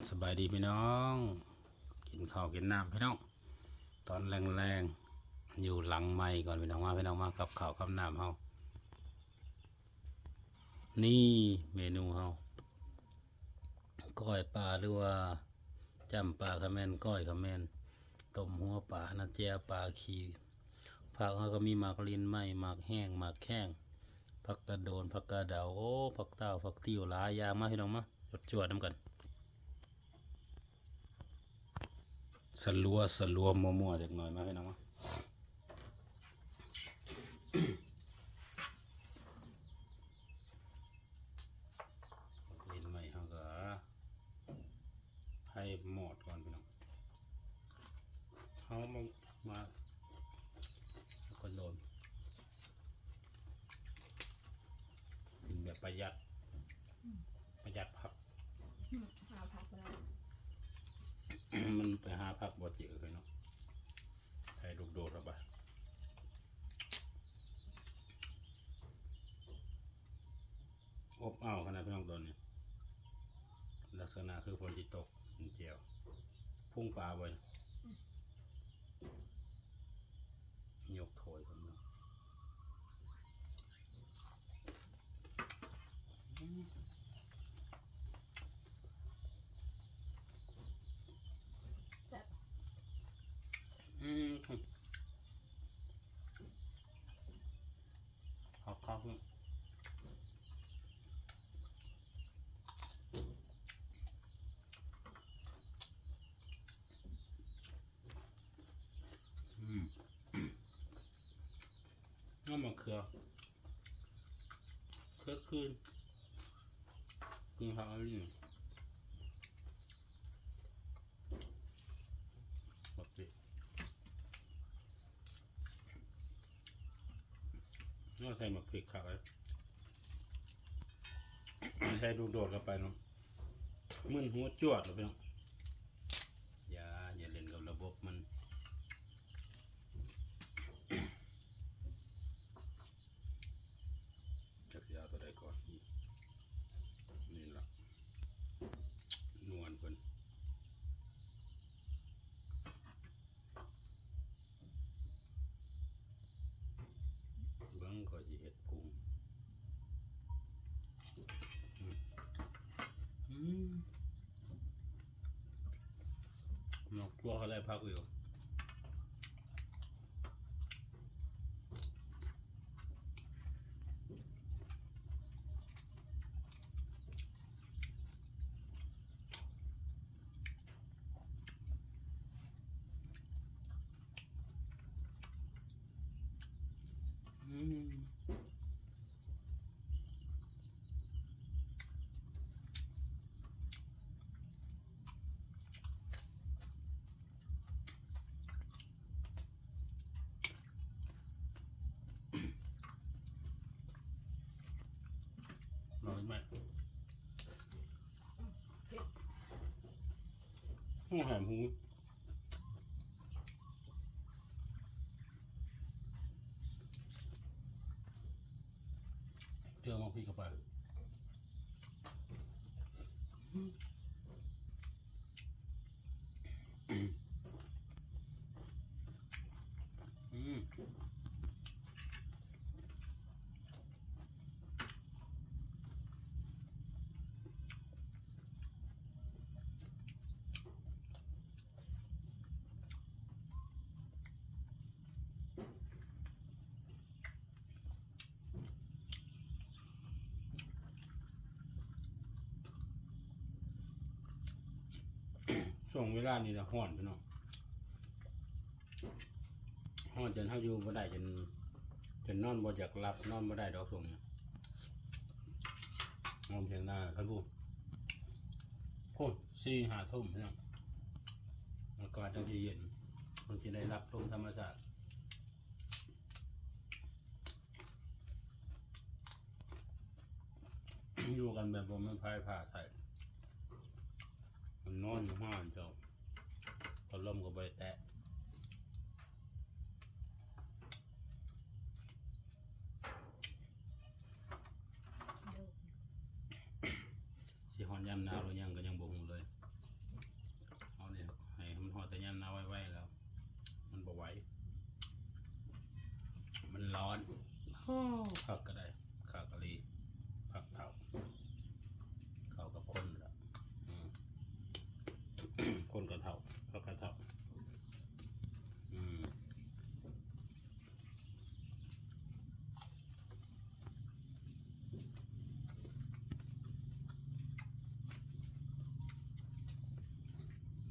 สบายดีพี่น้อง กินข้าวกินน้ำพี่น้อง ตอนแรงๆ อยู่หลังไม้ก่อนพี่น้องมาพี่น้องมากับข้าวกับน้ำเฮานี่เมนูเฮาก้อยปลาหรือว่าจำปลาขะแมนก้อยขะแมนต้มหัวปลานาเจียปลาขีผักเฮาก็มีหมากลินไหมหมากแห้งหมากแข้งผักกระโดนผักกระเดาโอ้ผักเต้าผักติ้วหลายอย่างมาพี่น้องมาจวดๆน้ำกัน สลัวสลัวมัวมัวๆจากหน่อยมาให้น้องมาเล่นใหม่เขาก็ให้หมดก่อนพี่น้องเขามามาแล้วก็โดนกินแบบประหยัดประหยัดผักหาผักมา มันไปหาผักบ่เจอเลยเนาะให้ลูกโดดเข้าไปอบอ้าวขนาดพี่น้องตอนนี้ลักษณะคือฝนที่ตกมันเจียว พุ่งปลาไว้ยกโถยผมเนาะอืมขอบคุณ อืมน้ำ มะเขือเขือคืนคืนเขาเอาอยู่ปกติน่าใส่มะพริกขาวไว้ไม่ใช่ดูโดดเข้าไปเนาะมึนหัวจวดเลยพี่น้องอย่าอย่าเล่นกับระบบมัน จักสิเอาตัวใดก่อนนี่นี่ละนวลเพิ่นเบิ่งก็สิเฮ็ดปรุงอืมอืม นกตัวเขาได้พักอยู่ น้อยไหมห้องแหมหู ช่วงเวลานี้นะห้อนพี่น้องห้อนจนเฮาอยู่บ่ได้จนจนนอนบ่อยากหลับนอนบ่ได้ดอกส่งเนี่ยงอมเพียงหน้าครับผู้โคตรสี่ห้าทุ่มพี่น้องอากาศจังสิเย็นมันจะได้รับลมธรรมชาติอยู่กันแบบบ่แม่พายผ่าใส่ นอนอยู่ห้านเจ้าพอล่มก็ไปแตะสิหอนยามนาวเรายังก็ยังบ่ฮู้เลยเอาเนี่ยให้มันหอนแต่ยามนาวไว้ๆแล้ว มันบ่ไหวมันร้อนข้าวก็ได้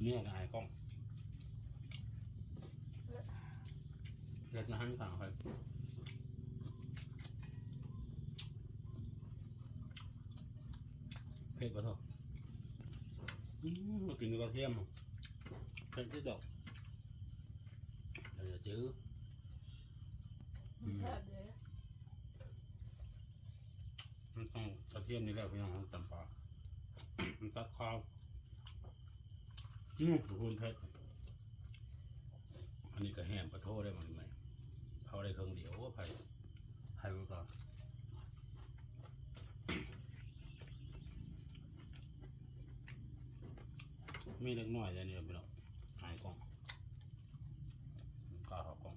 อายกล้องเล็ดนะหันสั่งไปเผ็ดปะทออืมมากินกับกระเทียมเผ็ดที่ดอกเดี๋ยวจื้อมันแซ่บเลยมันต้องกระเทียมนี่แหละพี่น้องตำปลามันตัดข้าว อืมคุณเพชรอันนี้ก็แห้งปะโทได้มั้งไหมเขาได้เครื่องเดียวว่าไผ่ไผ่ไว้ก่อนมีเล็กน้อยเลยเนี่ยพี่น้องหายกล้องก้าหากล้อง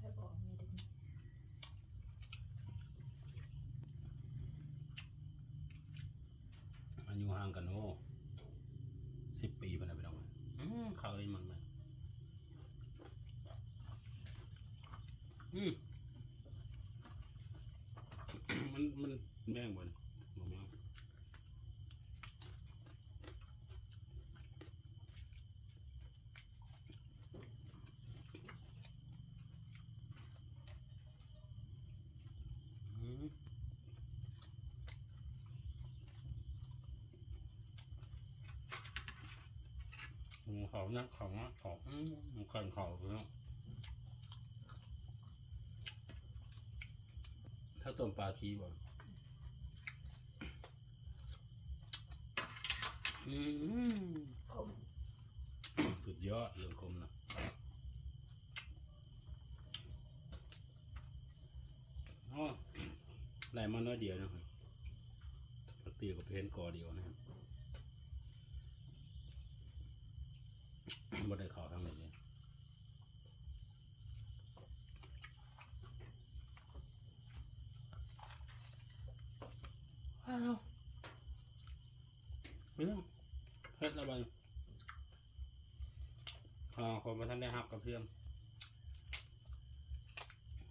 ให้บอกมีดึงอายุห่างกันโอ้สิบปีไปแล้วพี่น้อง อืมเขาเลยมันไหมอืม มันมันแม่งบ่นบ่มาอืม หมู เขานะเขานะเขาอืมหมูขันเขาพี่น้องถ้าต้มปลาคีบ่อืมคมสุดยอดเรื่องคมนะอ๋อไหลมาน้อยเดียวนะครับปกติก็เพนกอเดียวนะครับ บ่ได้เข่าวทั้งหมดเลยว้าวเรื่องเฮ็ดอะไรอ่าคนมาท่านได้หักกับเพื่อน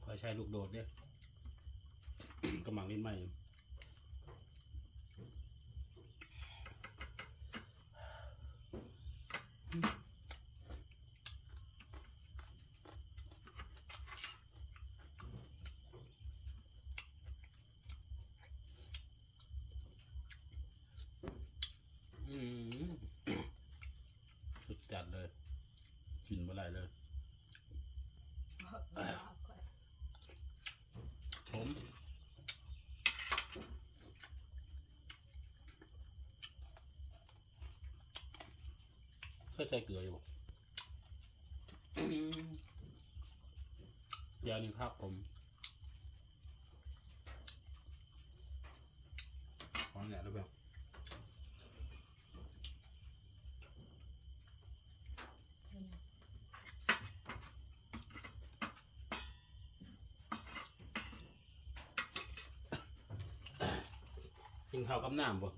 คอยใช้ลูกโดดเด้กำลังเล่นใหม่อยู่อืมสุด จัดเลยกินเมื่อไรเลยผมเคยใส่เกลืออยู่ยานี่ครับผมขอเนี่ยแล้วแบบ กินข้าวกับน้ำบ่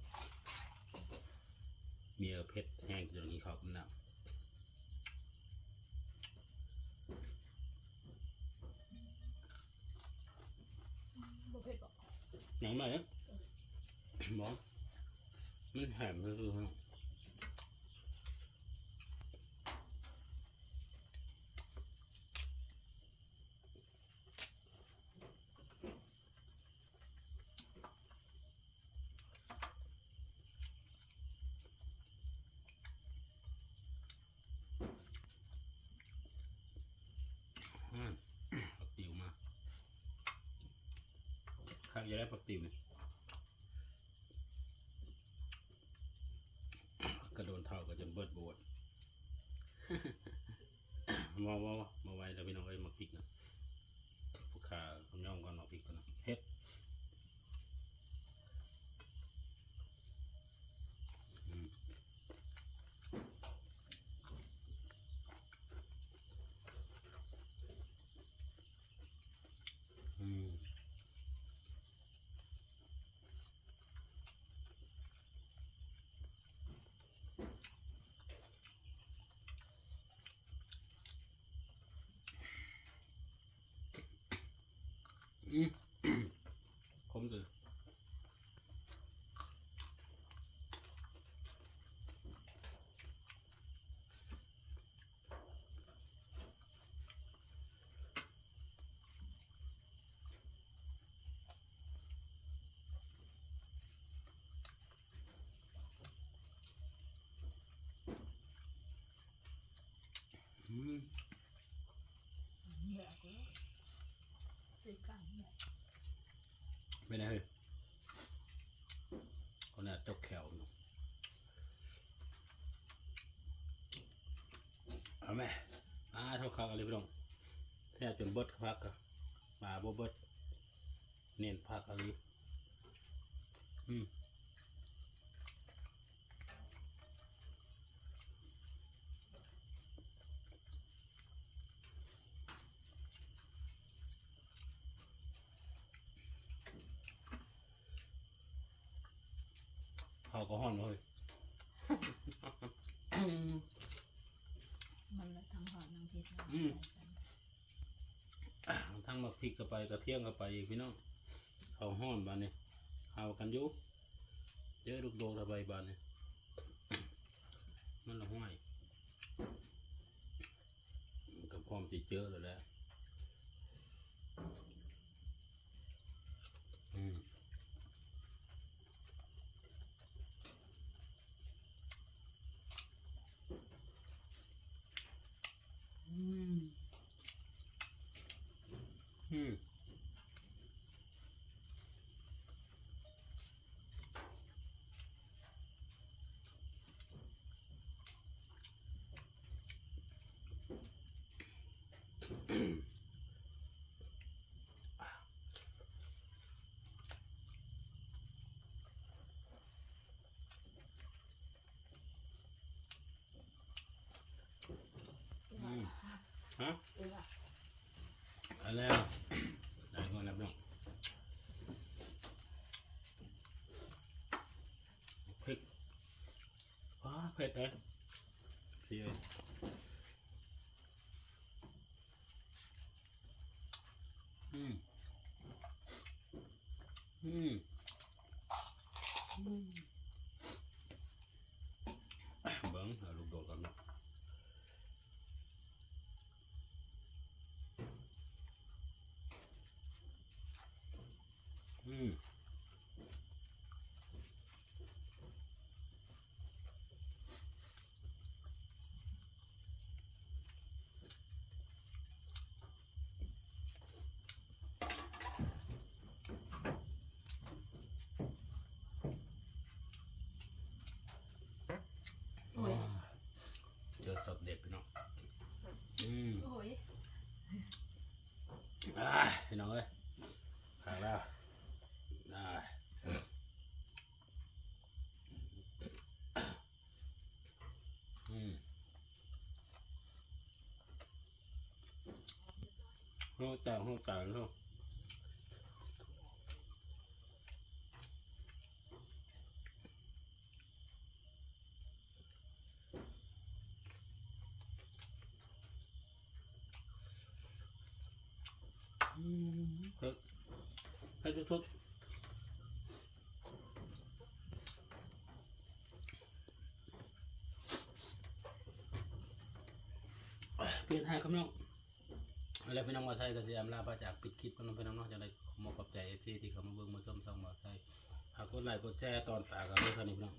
เมียเพชรแห้งจนกินข้าวกับน้ำบ่เผ็ดบอกอย่างไรอะบอกมันแหมก็คือฮะอืมปักติวมา ใครจะได้ปักติวเนี่ยกระโดนเท่าก็จนเบิดโบดมาว่าว่ามาไว้แล้วพี่น้องเอ้ยมาพริกนะผู้ขาคำย่องก่อนมาพริกก่อนนะเฮ็ดอืมอืมอืม ไม่ได้เฮ้ยคนน่ะจกแขวอยู่เอาไหมมาเท่าเขาอะไรพี่น้องแทบจนเบิดพักอะมาบ่เบิดเน้นพักอะไรอืมเขาก็ห่อนเลย มันละทั้งหอดทั้งพิษนะอืม ทั้งมาพริกก็ไปกระเทียมก็ไปอีกพี่น้องเขาห้อนบานนี่เอากันอยู่เยอะลูกโดดระบายบานนี่ มันละห้อยมันก็พร้อมจะเจอแล้วแหละอืมอืมอืมอืมฮะ เออ เอาแล้วได้ก่อนแล้วพี่น้องพริกว้าเผ็ดเลยเสียอืม อืมอืมเบิ้งเอาลูกโดดกันเนาะ อืมเจอศพเด็กพี่น้องอืม โอ้ย อ่าพี่น้องเอ้ยขาดแล้วได้อืม ห้องแต่งห้องแต่งห้องอืมเฮ้ยให้ทุกๆเปลี่ยนให้ครับน้อง อะไรพี่น้องมาใช้ก็จะยามลาพระจากปิดคลิปกันน้องพี่น้องเนาะจะได้ขอมาขอบใจเอฟซีที่เขามาเบิ่งมาชมช่องมาใช้หากกดไลค์กดแชร์ตอนฝากกันด้วยครับนี่พี่น้อง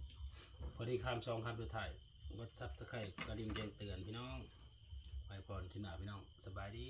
พอดีข้ามช่องคำสุดท้ายกดซับสไครต์กระดิ่งแจ้งเตือนพี่น้องไปพรที่หน้าพี่น้องสบายดี